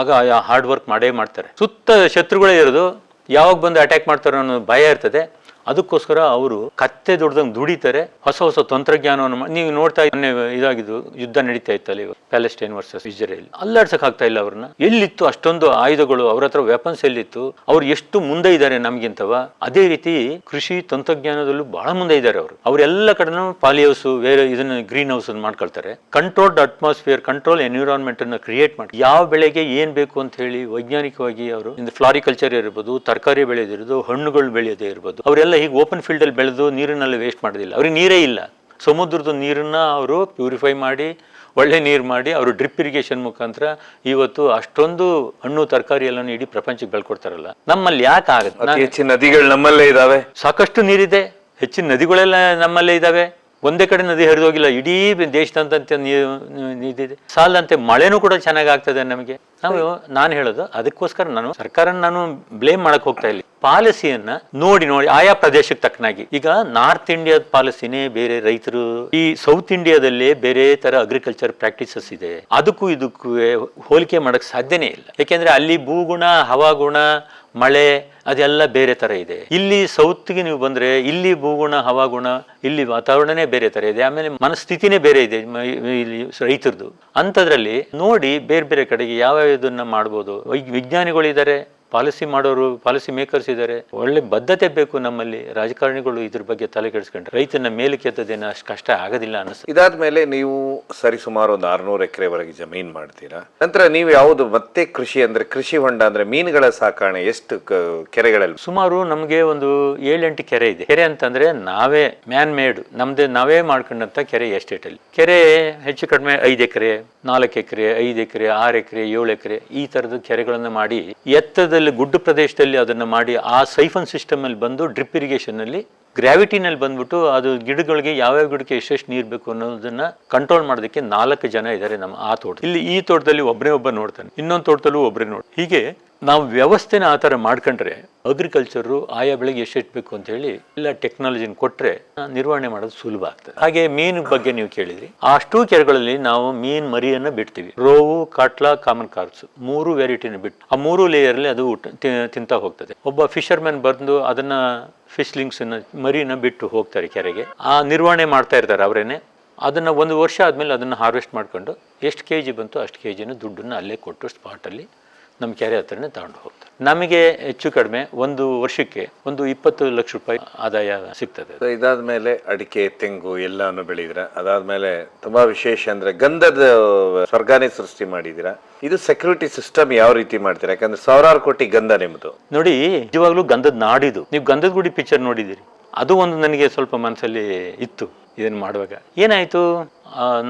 ಆಗ ಹಾರ್ಡ್ ವರ್ಕ್ ಮಾಡೇ ಮಾಡ್ತಾರೆ. ಸುತ್ತ ಶತ್ರುಗಳೇ ಇರೋದು, ಯಾವಾಗ ಬಂದು ಅಟ್ಯಾಕ್ ಮಾಡ್ತಾರೋ ಅನ್ನೋ ಭಯ ಇರ್ತದೆ. ಅದಕ್ಕೋಸ್ಕರ ಅವರು ಕತ್ತೆ ದೊಡ್ಡದಂಗೆ ದುಡಿತಾರೆ. ಹೊಸ ಹೊಸ ತಂತ್ರಜ್ಞಾನವನ್ನು ನೀವು ನೋಡ್ತಾ ಮೊನ್ನೆ ಇದಾಗಿದ್ದು ಯುದ್ಧ ನಡೀತಾ ಇತ್ತಲ್ಲ ಇವಾಗ, ಪ್ಯಾಲೆಸ್ಟೈನ್ ವರ್ಸಸ್ ಇಸ್ರೇಲ್. ಅಲ್ಲಾಡ್ಸಕ್ ಆಗ್ತಾ ಇಲ್ಲ ಅವ್ರನ್ನ. ಎಲ್ಲಿತ್ತು ಅಷ್ಟೊಂದು ಆಯುಧಗಳು, ಅವ್ರ ಹತ್ರ ವೆಪನ್ಸ್ ಎಲ್ಲಿತ್ತು? ಅವ್ರು ಎಷ್ಟು ಮುಂದೆ ಇದ್ದಾರೆ ನಮ್ಗಿಂತವ? ಅದೇ ರೀತಿ ಕೃಷಿ ತಂತ್ರಜ್ಞಾನದಲ್ಲೂ ಬಹಳ ಮುಂದೆ ಇದ್ದಾರೆ ಅವರು. ಅವರೆಲ್ಲ ಕಡೆನೂ ಪಾಲಿ ಹೌಸ್, ಬೇರೆ ಇದನ್ನ ಗ್ರೀನ್ ಹೌಸ್ ಮಾಡ್ಕೊಳ್ತಾರೆ. ಕಂಟ್ರೋಲ್ಡ್ ಅಟ್ಮಾಸ್ಫಿಯರ್ ಕಂಟ್ರೋಲ್ ಎನ್ವಿರಾನ್ಮೆಂಟ್ ಅನ್ನ ಕ್ರಿಯೇಟ್ ಮಾಡಿ. ಯಾವ ಬೆಳೆಗೆ ಏನ್ ಬೇಕು ಅಂತ ಹೇಳಿ ವೈಜ್ಞಾನಿಕವಾಗಿ ಅವರು ಫ್ಲಾರಿಕಲ್ಚರ್ ಇರ್ಬೋದು, ತರಕಾರಿ ಬೆಳೆಯೋದಿರ್ಬೋದು, ಹಣ್ಣುಗಳು ಬೆಳೆಯೋದೇ ಇರ್ಬೋದು, ಅವರೆಲ್ಲ ಹೀಗೆ ಓಪನ್ ಫೀಲ್ಡ್ ಅಲ್ಲಿ ಬೆಳೆದು ನೀರಿನಲ್ಲಿ ವೇಸ್ಟ್ ಮಾಡೋದಿಲ್ಲ. ಅವ್ರಿಗೆ ನೀರೇ ಇಲ್ಲ. ಸಮುದ್ರದ ನೀರನ್ನ ಅವರು ಪ್ಯೂರಿಫೈ ಮಾಡಿ ಒಳ್ಳೆ ನೀರು ಮಾಡಿ ಅವರು ಡ್ರಿಪ್ ಇರಿಗೇಷನ್ ಮುಖಾಂತರ ಇವತ್ತು ಅಷ್ಟೊಂದು ಹಣ್ಣು ತರಕಾರಿ ಎಲ್ಲ ಇಡೀ ಪ್ರಪಂಚಕ್ಕೆ ಬೆಳ್ಕೊಡ್ತಾರಲ್ಲ ನಮ್ಮಲ್ಲಿ ಯಾಕೆ ಆಗುತ್ತೆ? ಹೆಚ್ಚಿನ ನದಿಗಳು ನಮ್ಮಲ್ಲೇ ಇದಾವೆ. ಸಾಕಷ್ಟು ನೀರಿದೆ. ಹೆಚ್ಚಿನ ನದಿಗಳೆಲ್ಲ ನಮ್ಮಲ್ಲೇ ಇದಾವೆ. ಒಂದೇ ಕಡೆ ನದಿ ಹರಿದೋಗಿಲ್ಲ ಇಡೀ ದೇಶದಂತ ನೀರಿದೆ. ಸಾಲದಂತೆ ಮಳೆನೂ ಕೂಡ ಚೆನ್ನಾಗಿ ಆಗ್ತದೆ ನಮಗೆ. ನಾವು ನಾನು ಹೇಳೋದು ಅದಕ್ಕೋಸ್ಕರ ನಾನು ಸರ್ಕಾರ ನಾನು ಬ್ಲೇಮ್ ಮಾಡಕ್ ಹೋಗ್ತಾ ಇಲ್ಲ. ಪಾಲಿಸಿಯನ್ನ ನೋಡಿ ನೋಡಿ ಆಯಾ ಪ್ರದೇಶಕ್ಕೆ ತಕ್ಕನಾಗಿ. ಈಗ ನಾರ್ತ್ ಇಂಡಿಯಾದ ಪಾಲಿಸಿನೇ ಬೇರೆ ರೈತರು, ಈ ಸೌತ್ ಇಂಡಿಯಾದಲ್ಲಿ ಬೇರೆ ತರ ಅಗ್ರಿಕಲ್ಚರ್ ಪ್ರಾಕ್ಟೀಸಸ್ ಇದೆ. ಅದಕ್ಕೂ ಇದಕ್ಕೂ ಹೋಲಿಕೆ ಮಾಡಕ್ ಸಾಧ್ಯನೇ ಇಲ್ಲ. ಯಾಕೆಂದ್ರೆ ಅಲ್ಲಿ ಭೂಗುಣ, ಹವಾಗುಣ, ಮಳೆ ಅದೆಲ್ಲ ಬೇರೆ ತರ ಇದೆ. ಇಲ್ಲಿ ಸೌತ್ಗೆ ನೀವು ಬಂದ್ರೆ ಇಲ್ಲಿ ಭೂಗುಣ, ಹವಾಗುಣ, ಇಲ್ಲಿ ವಾತಾವರಣನೇ ಬೇರೆ ತರ ಇದೆ. ಆಮೇಲೆ ಮನಸ್ಥಿತಿನೇ ಬೇರೆ ಇದೆ ಇಲ್ಲಿ ರೈತರದ್ದು. ಅಂಥದ್ರಲ್ಲಿ ನೋಡಿ ಬೇರೆ ಬೇರೆ ಕಡೆಗೆ ಯಾವ ಇದನ್ನ ಮಾಡ್ಬೋದು ವಿಜ್ಞಾನಿಗಳಿದ್ದಾರೆ ಪಾಲಿಸಿ ಮಾಡೋರು ಪಾಲಿಸಿ ಮೇಕರ್ಸ್ ಇದ್ದಾರೆ ಒಳ್ಳೆ ಬದ್ಧತೆ ಬೇಕು ನಮ್ಮಲ್ಲಿ. ರಾಜಕಾರಣಿಗಳು ಇದ್ರ ಬಗ್ಗೆ ತಲೆ ಕೆಡಿಸ್ಕೊಂಡ್ರೆ ರೈತನ ಮೇಲೆ ಕೆತ್ತದೇನು ಅಷ್ಟು ಕಷ್ಟ ಆಗೋದಿಲ್ಲ ಇದಾದ ಇದಾದ್ಮೇಲೆ ನೀವು ಸರಿ ಸುಮಾರು ಒಂದು ಆರ್ನೂರು ಎಕರೆವರೆಗೆ ಜಮೀನ್ ಮಾಡ್ತೀರಾ? ನಂತರ ನೀವು ಯಾವುದು ಮತ್ತೆ ಕೃಷಿ ಅಂದ್ರೆ ಕೃಷಿ ಹೊಂಡ ಅಂದ್ರೆ ಮೀನುಗಳ ಸಾಕಾಣೆ ಎಷ್ಟು ಕೆರೆಗಳಲ್ಲಿ? ಸುಮಾರು ನಮಗೆ ಒಂದು ಏಳೆಂಟು ಕೆರೆ ಇದೆ. ಕೆರೆ ಅಂತಂದ್ರೆ ನಾವೇ ಮ್ಯಾನ್ ಮೇಡ್ ನಮ್ದೇ ನಾವೇ ಮಾಡ್ಕೊಂಡಂತ ಕೆರೆ ಎಸ್ಟೇಟ್ ಅಲ್ಲಿ ಕೆರೆ ಹೆಚ್ಚು ಕಡಿಮೆ ಐದು ಎಕರೆ ನಾಲ್ಕು ಎಕರೆ ಐದು ಎಕರೆ ಆರು ಎಕರೆ ಏಳು ಎಕರೆ ಈ ತರದ ಕೆರೆಗಳನ್ನು ಮಾಡಿ ಎತ್ತದಲ್ಲಿ ಗುಡ್ಡ ಪ್ರದೇಶದಲ್ಲಿ ಅದನ್ನ ಮಾಡಿ ಆ ಸೈಫನ್ ಸಿಸ್ಟಮ್ ಅಲ್ಲಿ ಬಂದು ಡ್ರಿಪ್ ಇರಿಗೇಷನ್ ಅಲ್ಲಿ ಗ್ರಾವಿಟಿನಲ್ಲಿ ಬಂದ್ಬಿಟ್ಟು ಅದು ಗಿಡಗಳಿಗೆ ಯಾವ್ಯಾವ ಗಿಡಕ್ಕೆ ಎಷ್ಟೆಷ್ಟು ನೀರು ಬೇಕು ಅನ್ನೋದನ್ನ ಕಂಟ್ರೋಲ್ ಮಾಡೋದಕ್ಕೆ ನಾಲ್ಕು ಜನ ಇದ್ದಾರೆ ನಮ್ಮ ಆ ತೋಟ ಇಲ್ಲಿ ಈ ತೋಟದಲ್ಲಿ ಒಬ್ಬನೇ ಒಬ್ಬ ನೋಡ್ತಾನೆ. ಇನ್ನೊಂದು ತೋಟದಲ್ಲೂ ಒಬ್ಬರೇ ನೋಡಿ ಹೀಗೆ ನಾವು ವ್ಯವಸ್ಥೆನ ಆ ಥರ ಮಾಡ್ಕೊಂಡ್ರೆ ಅಗ್ರಿಕಲ್ಚರು ಆಯಾ ಬೆಳೆಗೆ ಎಷ್ಟೆಷ್ಟು ಬೇಕು ಅಂತ ಹೇಳಿ ಎಲ್ಲ ಟೆಕ್ನಾಲಜಿನ ಕೊಟ್ಟರೆ ನಿರ್ವಹಣೆ ಮಾಡೋದು ಸುಲಭ ಆಗ್ತದೆ. ಹಾಗೆ ಮೀನು ಬಗ್ಗೆ ನೀವು ಕೇಳಿದ್ರಿ. ಅಷ್ಟೂ ಕೆರೆಗಳಲ್ಲಿ ನಾವು ಮೀನ್ ಮರಿಯನ್ನ ಬಿಡ್ತೀವಿ. ರೋವು, ಕಾಟ್ಲಾ ಕಾಮನ್ ಕಾರ್ಪ್ಸ್ ಮೂರು ವೆರೈಟಿನ ಬಿಟ್ಟು ಆ ಮೂರು ಲೇಯರ್ಲಿ ಅದು ತಿಂತಾ ಹೋಗ್ತದೆ. ಒಬ್ಬ ಫಿಶರ್ಮನ್ ಬಂದು ಅದನ್ನ ಫಿಶ್ಲಿಂಗ್ಸ್ ಮರಿನ ಬಿಟ್ಟು ಹೋಗ್ತಾರೆ ಕೆರೆಗೆ. ಆ ನಿರ್ವಹಣೆ ಮಾಡ್ತಾ ಇರ್ತಾರೆ ಅವರೇನೆ. ಅದನ್ನ ಒಂದು ವರ್ಷ ಆದಮೇಲೆ ಅದನ್ನ ಹಾರ್ವೆಸ್ಟ್ ಮಾಡ್ಕೊಂಡು ಎಷ್ಟು ಕೆ ಜಿ ಬಂತು ಅಷ್ಟು ಕೆ ಜಿನ ದುಡ್ಡನ್ನ ಅಲ್ಲೇ ಕೊಟ್ಟು ಸ್ಪಾಟಲ್ಲಿ ನಮ್ಮ ಕೆರೆ ಹತ್ರನೇ ತಗೊಂಡು ಹೋಗ್ತಾರೆ. ನಮಗೆ ಹೆಚ್ಚು ಕಡಿಮೆ ಒಂದು ವರ್ಷಕ್ಕೆ ಒಂದು ಇಪ್ಪತ್ತು ಲಕ್ಷ ರೂಪಾಯಿ ಆದಾಯ ಸಿಗ್ತದೆ. ಇದಾದ ಮೇಲೆ ಅಡಿಕೆ ತೆಂಗು ಎಲ್ಲಾನು ಬೆಳೆದಿರ? ಅದಾದ್ಮೇಲೆ ತುಂಬಾ ವಿಶೇಷ ಅಂದ್ರೆ ಗಂಧದ ಸ್ವರ್ಗಾನೇ ಸೃಷ್ಟಿ ಮಾಡಿದಿರ? ಇದು ಸೆಕ್ಯೂರಿಟಿ ಸಿಸ್ಟಮ್ ಯಾವ ರೀತಿ ಮಾಡ್ತೀರಾ? ಯಾಕಂದ್ರೆ ಸಾವಿರಾರು ಕೋಟಿ ಗಂಧ ನಿಮ್ದು. ನೋಡಿ ನಿಜವಾಗ್ಲೂ ಗಂಧದ ನಾಡಿದು. ನೀವು ಗಂಧದ ಗುಡಿ ಪಿಕ್ಚರ್ ನೋಡಿದಿರಿ ಅದು ಒಂದು ನನಗೆ ಸ್ವಲ್ಪ ಮನಸ್ಸಲ್ಲಿ ಇತ್ತು. ಇದನ್ನು ಮಾಡುವಾಗ ಏನಾಯ್ತು?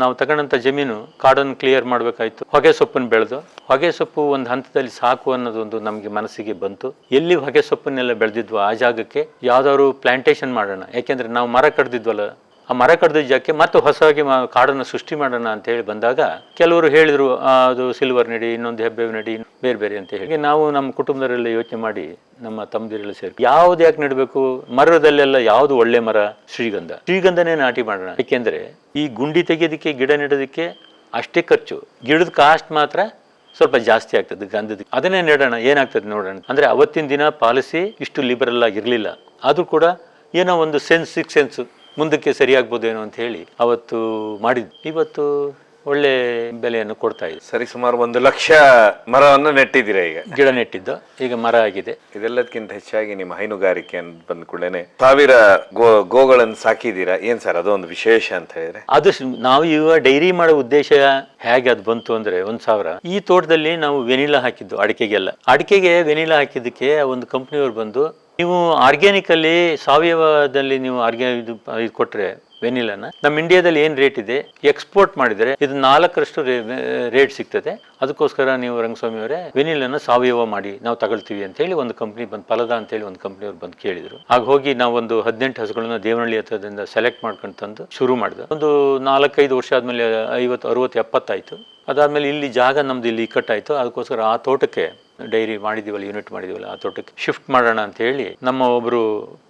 ನಾವು ತಗೊಂಡಂಥ ಜಮೀನು ಕಾಡನ್ನು ಕ್ಲಿಯರ್ ಮಾಡಬೇಕಾಯ್ತು. ಹೊಗೆ ಸೊಪ್ಪನ್ನು ಬೆಳೆದು, ಹೊಗೆ ಸೊಪ್ಪು ಒಂದು ಹಂತದಲ್ಲಿ ಸಾಕು ಅನ್ನೋದೊಂದು ನಮಗೆ ಮನಸ್ಸಿಗೆ ಬಂತು. ಎಲ್ಲಿ ಹೊಗೆ ಸೊಪ್ಪನ್ನೆಲ್ಲ ಬೆಳೆದಿದ್ವು ಆ ಜಾಗಕ್ಕೆ ಯಾವ್ದಾದ್ರು ಪ್ಲಾಂಟೇಶನ್ ಮಾಡೋಣ. ಯಾಕೆಂದ್ರೆ ನಾವು ಮರ ಕಡ್ದಿದ್ವಲ್ಲ ಆ ಮರ ಕಡ್ದ ಜಾಗಕ್ಕೆ ಮತ್ತೆ ಹೊಸದಾಗಿ ಮ- ಕಾಡನ್ನು ಸೃಷ್ಟಿ ಮಾಡೋಣ ಅಂತ ಹೇಳಿ ಬಂದಾಗ ಕೆಲವರು ಹೇಳಿದರು ಅದು ಸಿಲ್ವರ್ ನಡಿ, ಇನ್ನೊಂದು ಹೆಬ್ಬೆ ನಡಿ ಬೇರೆ ಬೇರೆ ಅಂತ ಹೇಳಿ. ನಾವು ನಮ್ಮ ಕುಟುಂಬದವರೆಲ್ಲ ಯೋಚನೆ ಮಾಡಿ ನಮ್ಮ ತಮ್ಮದಿರೆಲ್ಲ ಸೇರಿ, ಯಾವ್ದು ಯಾಕೆ ನೆಡಬೇಕು? ಮರದಲ್ಲೆಲ್ಲ ಯಾವುದು ಒಳ್ಳೆ ಮರ? ಶ್ರೀಗಂಧ. ಶ್ರೀಗಂಧನೇ ನಾಟಿ ಮಾಡೋಣ. ಏಕೆಂದರೆ ಈ ಗುಂಡಿ ತೆಗೆಯೋದಕ್ಕೆ, ಗಿಡ ನೆಡೋದಕ್ಕೆ ಅಷ್ಟೇ ಖರ್ಚು. ಗಿಡದ ಕಾಸ್ಟ್ ಮಾತ್ರ ಸ್ವಲ್ಪ ಜಾಸ್ತಿ ಆಗ್ತದೆ ಗಂಧದ. ಅದನ್ನೇ ನೆಡೋಣ, ಏನಾಗ್ತದೆ ನೋಡೋಣ. ಅಂದ್ರೆ ಅವತ್ತಿನ ದಿನ ಪಾಲಿಸಿ ಇಷ್ಟು ಲಿಬರಲ್ ಆಗಿರಲಿಲ್ಲ. ಆದರೂ ಕೂಡ ಏನೋ ಒಂದು ಸೆನ್ಸ್ ಸಿಕ್ಸ್ ಸೆನ್ಸ್ ಮುಂದಕ್ಕೆ ಸರಿಯಾಗ್ಬೋದೇನೋ ಅಂತ ಹೇಳಿ ಅವತ್ತು ಮಾಡಿದ್ದು ಇವತ್ತು ಒಳ್ಳೆ ಬೆಲೆಯನ್ನು ಕೊಡ್ತಾ ಇದೆ. ಸರಿ ಸುಮಾರು ಒಂದು ಲಕ್ಷ ಮರವನ್ನು ನೆಟ್ಟಿದ್ದೀರಾ ಈಗ? ಗಿಡ ನೆಟ್ಟಿದ್ದು ಈಗ ಮರ ಆಗಿದೆ. ಇದೆಲ್ಲದಕ್ಕಿಂತ ಹೆಚ್ಚಾಗಿ ನಿಮ್ಮ ಹೈನುಗಾರಿಕೆ ಅಂತ ಬಂದ ಕೂಡಲೇ ಸಾವಿರ ಗೋ ಗೋಗಳನ್ನು ಸಾಕಿದ್ದೀರಾ? ಏನ್ ಸರ್ ಅದೊಂದು ವಿಶೇಷ ಅಂತ ಹೇಳಿದ್ರೆ? ಅದು ಸ್- ನಾವು ಡೈರಿ ಮಾಡೋ ಉದ್ದೇಶ ಹೇಗೆ ಅದು ಬಂತು ಅಂದ್ರೆ ಒಂದ್ ಸಾವಿರ. ಈ ತೋಟದಲ್ಲಿ ನಾವು ವೆನಿಲಾ ಹಾಕಿದ್ದು ಅಡಿಕೆಗೆಲ್ಲ. ಅಡಿಕೆಗೆ ವೆನಿಲಾ ಹಾಕಿದ್ದಕ್ಕೆ ಒಂದು ಕಂಪ್ನಿಯವ್ರು ಬಂದು ನೀವು ಆರ್ಗ್ಯಾನಿಕ್ ಅಲ್ಲಿ ಸಾವಯವದಲ್ಲಿ ನೀವು ಆರ್ಗ್ಯಾ ಇದು ಇದು ಕೊಟ್ರೆ ವೆನಿಲಾನ. ನಮ್ಮ ಇಂಡಿಯಾದಲ್ಲಿ ಏನು ರೇಟ್ ಇದೆ? ಎಕ್ಸ್ಪೋರ್ಟ್ ಮಾಡಿದರೆ ಇದು ನಾಲ್ಕರಷ್ಟು ರೇಟ್ ಸಿಗ್ತದೆ. ಅದಕ್ಕೋಸ್ಕರ ನೀವು ರಂಗಸ್ವಾಮಿ ಅವರೇ, ವೆನಿಲನ್ನು ಸಾವಯವ ಮಾಡಿ ನಾವು ತಗೊಳ್ತೀವಿ ಅಂತ ಹೇಳಿ ಒಂದು ಕಂಪ್ನಿ ಬಂದು, ಫಲದ ಅಂತ ಹೇಳಿ ಒಂದು ಕಂಪ್ನಿಯವ್ರು ಬಂದು ಕೇಳಿದ್ರು. ಆಗ ಹೋಗಿ ನಾವು ಒಂದು ಹದಿನೆಂಟು ಹಸುಗಳನ್ನ ದೇವನಹಳ್ಳಿ ಹತ್ರದಿಂದ ಸೆಲೆಕ್ಟ್ ಮಾಡ್ಕೊಂಡು ತಂದು ಶುರು ಮಾಡಿದೆ. ಒಂದು ನಾಲ್ಕೈದು ವರ್ಷ ಆದ್ಮೇಲೆ ಐವತ್ತು, ಅರವತ್ತು, ಎಪ್ಪತ್ತಾಯ್ತು. ಅದಾದ್ಮೇಲೆ ಇಲ್ಲಿ ಜಾಗ ನಮ್ದು ಇಲ್ಲಿ ಇಕ್ಕಟ್ಟಾಯ್ತು. ಅದಕ್ಕೋಸ್ಕರ ಆ ತೋಟಕ್ಕೆ ಡೈರಿ ಮಾಡಿದೀವಲ್ಲ ಯೂನಿಟ್ ಮಾಡಿದೀವಲ್ಲ, ಆ ತೋಟಕ್ಕೆ ಶಿಫ್ಟ್ ಮಾಡೋಣ ಅಂತ ಹೇಳಿ ನಮ್ಮ ಒಬ್ರು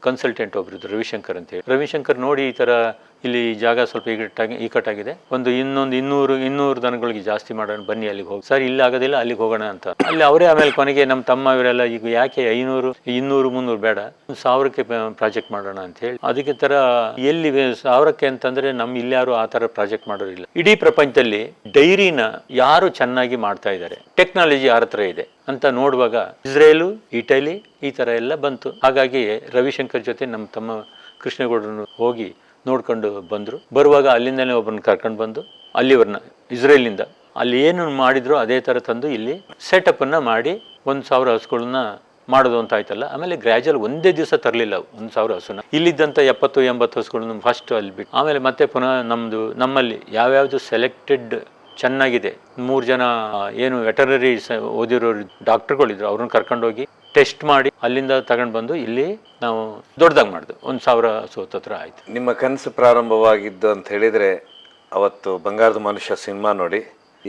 ಕನ್ಸಲ್ಟೆಂಟ್ ಒಬ್ರು ರವಿಶಂಕರ್ ಅಂತ ಹೇಳಿ. ರವಿಶಂಕರ್ ನೋಡಿ ಈ ತರ ಇಲ್ಲಿ ಜಾಗ ಸ್ವಲ್ಪ ಇಕ್ಕಟ್ಟಾಗಿ ಇಕ್ಕಟ್ಟಾಗಿದೆ ಒಂದು ಇನ್ನೊಂದು ಇನ್ನೂರು ಇನ್ನೂರು ದನಗಳಿಗೆ ಜಾಸ್ತಿ ಮಾಡೋಣ, ಬನ್ನಿ ಅಲ್ಲಿಗೆ ಹೋಗಿ. ಸರ್, ಇಲ್ಲಿ ಆಗೋದಿಲ್ಲ, ಅಲ್ಲಿಗೆ ಹೋಗೋಣ ಅಂತ. ಅಲ್ಲಿ ಅವರೇ ಆಮೇಲೆ ಕೊನೆಗೆ ನಮ್ಮ ತಮ್ಮ ಇವರೆಲ್ಲ, ಈಗ ಯಾಕೆ ಐನೂರು, ಇನ್ನೂರು, ಮುನ್ನೂರು ಬೇಡ ಸಾವಿರಕ್ಕೆ ಪ್ರಾಜೆಕ್ಟ್ ಮಾಡೋಣ ಅಂತ ಹೇಳಿ. ಅದಕ್ಕೆ ತರ ಎಲ್ಲಿ ಸಾವಿರಕ್ಕೆ ಅಂತಂದ್ರೆ ನಮ್ಮ ಇಲ್ಲಿ ಯಾರು ಆ ತರ ಪ್ರಾಜೆಕ್ಟ್ ಮಾಡೋರಿಲ್ಲ. ಇಡೀ ಪ್ರಪಂಚದಲ್ಲಿ ಡೈರಿನ ಯಾರು ಚೆನ್ನಾಗಿ ಮಾಡ್ತಾ ಇದ್ದಾರೆ ಟೆಕ್ನಾಲಜಿ ಯಾರ ಹತ್ರ ಇದೆ ಅಂತ ನೋಡುವಾಗ ಇಸ್ರೇಲು, ಇಟಲಿ ಈ ತರ ಎಲ್ಲ ಬಂತು. ಹಾಗಾಗಿ ರವಿಶಂಕರ್ ಜೊತೆ ನಮ್ಮ ತಮ್ಮ ಕೃಷ್ಣಗೌಡರನ್ನು ಹೋಗಿ ನೋಡ್ಕೊಂಡು ಬಂದರು. ಬರುವಾಗ ಅಲ್ಲಿಂದಲೇ ಒಬ್ಬರನ್ನ ಕರ್ಕೊಂಡು ಬಂದು ಅಲ್ಲಿವ್ರನ್ನ ಇಸ್ರೇಲಿಂದ ಅಲ್ಲಿ ಏನು ಮಾಡಿದ್ರು ಅದೇ ಥರ ತಂದು ಇಲ್ಲಿ ಸೆಟಪ್ ಅನ್ನ ಮಾಡಿ ಒಂದು ಸಾವಿರ ಹಸುಗಳನ್ನ ಮಾಡೋದು ಅಂತ ಆಯ್ತಲ್ಲ. ಆಮೇಲೆ ಗ್ರಾಜುವಲ್ ಒಂದೇ ದಿವಸ ತರಲಿಲ್ಲ ಒಂದು ಸಾವಿರ ಹಸುನ. ಇಲ್ಲಿದ್ದಂಥ ಎಪ್ಪತ್ತು, ಎಂಬತ್ತು ಹಸುಗಳನ್ನ ಫಸ್ಟ್ ಅಲ್ಲಿ ಬಿಟ್ಟು, ಆಮೇಲೆ ಮತ್ತೆ ಪುನಃ ನಮ್ಮದು ನಮ್ಮಲ್ಲಿ ಯಾವ್ಯಾವುದು ಸೆಲೆಕ್ಟೆಡ್ ಚೆನ್ನಾಗಿದೆ. ಮೂರು ಜನ, ಏನು ವೆಟರರಿ ಓದಿರೋರು ಡಾಕ್ಟರ್ಗಳಿದ್ರು, ಅವ್ರನ್ನ ಕರ್ಕೊಂಡೋಗಿ ಟೆಸ್ಟ್ ಮಾಡಿ ಅಲ್ಲಿಂದ ತಗೊಂಡು ಬಂದು ಇಲ್ಲಿ ನಾವು ದೊಡ್ಡದಾಗಿ ಮಾಡಿದ್ವಿ ಒಂದು ಸಾವಿರ ಸೋತತ್ರ ಆಯ್ತು. ನಿಮ್ಮ ಕನಸು ಪ್ರಾರಂಭವಾಗಿದ್ದು ಅಂತ ಹೇಳಿದ್ರೆ, ಅವತ್ತು ಬಂಗಾರದ ಮನುಷ್ಯ ಸಿನಿಮಾ ನೋಡಿ